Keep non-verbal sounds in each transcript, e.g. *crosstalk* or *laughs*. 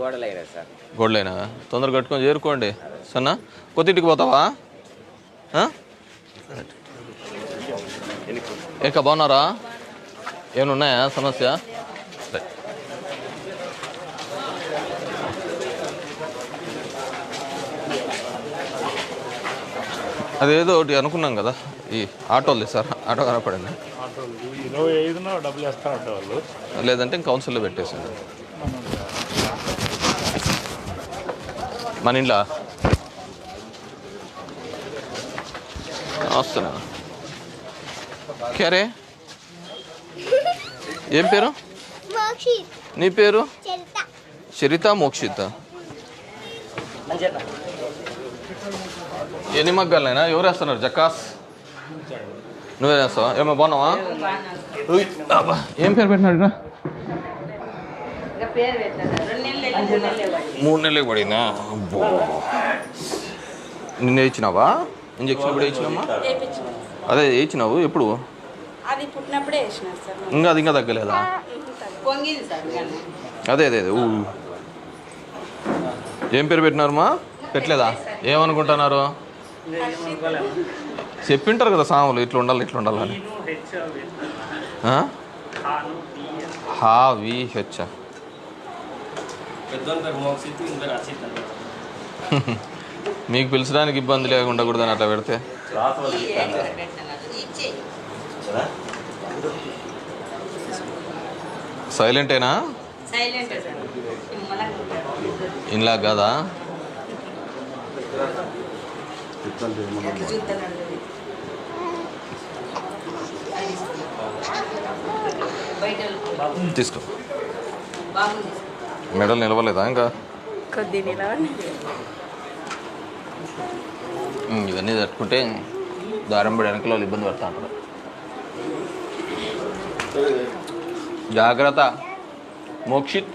గోడలైనా sir. గోడ్లైనా? తొందరగా కట్టుకొని చేరుకోండి. సన్నా కొత్తింటికి పోతావా? ఏక బాగున్నారా? ఏమైనా ఉన్నాయా? సమస్య. అదేదో ఒకటి అనుకున్నాం కదా ఈ ఆటోలు సార్. ఆటో కనపడింది లేదంటే కౌన్సిల్లో పెట్టేసింది మన ఇంట్లో. వస్తున్నా. క్యారే ఏం పేరు? మోక్షిత్. నీ పేరు? చరిత. మోక్షిత. ఎన్ని మగ్గాలైనా? ఎవరు వేస్తున్నారు? జకాస్? నువ్వే వేస్తావా? ఏమో బాగున్నావా. ఏం పేరు పెట్టినాడు ఈయన? ఇంకా పేరు పెట్టలేదు రెండు నెలలు వెళ్ళి మూడు నెలలు నెలలకు పడిందా? అబ్బో. నిన్న ఇచ్చినావా ఇంజక్షన్ కూడా ఇచ్చినామా అదే ఇచ్చినావు ఎప్పుడు? అది పుట్టినప్పుడే వేసిన సార్. ఇంకా అది ఇంకా తగ్గలేదా? అదే అదే అదే ఊ. ఏం పేరు పెట్టినారమ్మా? పెట్టలేదా? ఏమనుకుంటున్నారు? చెప్పింటారు కదా సాములు ఇట్లా ఉండాలి ఇట్లా ఉండాలని *laughs* మీకు పిలిచడానికి ఇబ్బంది లేకుండా కూడా అట్లా పెడితే? సైలెంటేనా ఇంలా కదా? తీసుకో. బాగుంది మెడల్ నిలవలేదా ఇంకా? కొద్ది ఇవన్నీ తట్టుకుంటే దారం పడి వెనకలో వాళ్ళు ఇబ్బంది పడతా ఉంటారు. జాగ్రత్త. మోక్షిత్.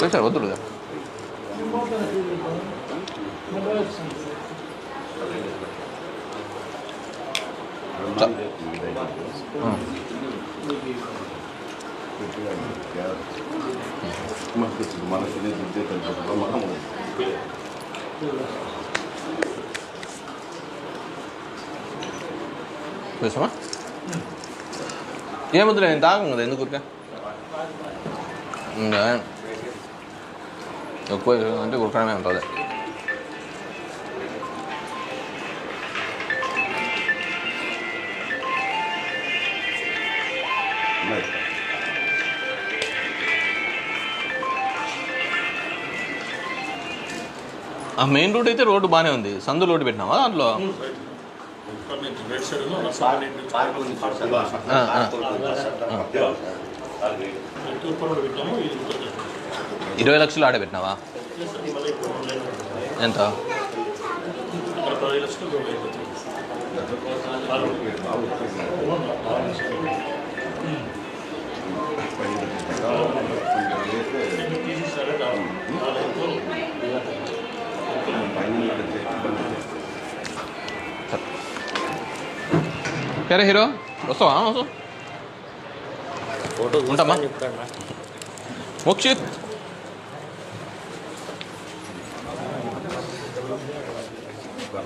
ಸರ್ ಒದ್ದು ಸರ್ ಮನಸ್ಸಿಗೆ ದುಡ್ಡೇ ತಲುಪಿಸುವ ಮಹಾಮೂಲ பேசுமா எந்த குறுக்க இந்த ఎక్కువ అంటే ఉరకడమే ఉంటుంది ఆ మెయిన్ రోడ్ అయితే రోడ్డు బాగానే ఉంది సందు రోడ్డు పెట్టినావా దాంట్లో ఆ, ఆ. ఇరవై లక్షలు ఆడ పెట్టినావా? ఎంత? సరే హీరో? వస్తావా? వస్తావు? ఉంటామా? మోక్షిత్. う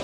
ん。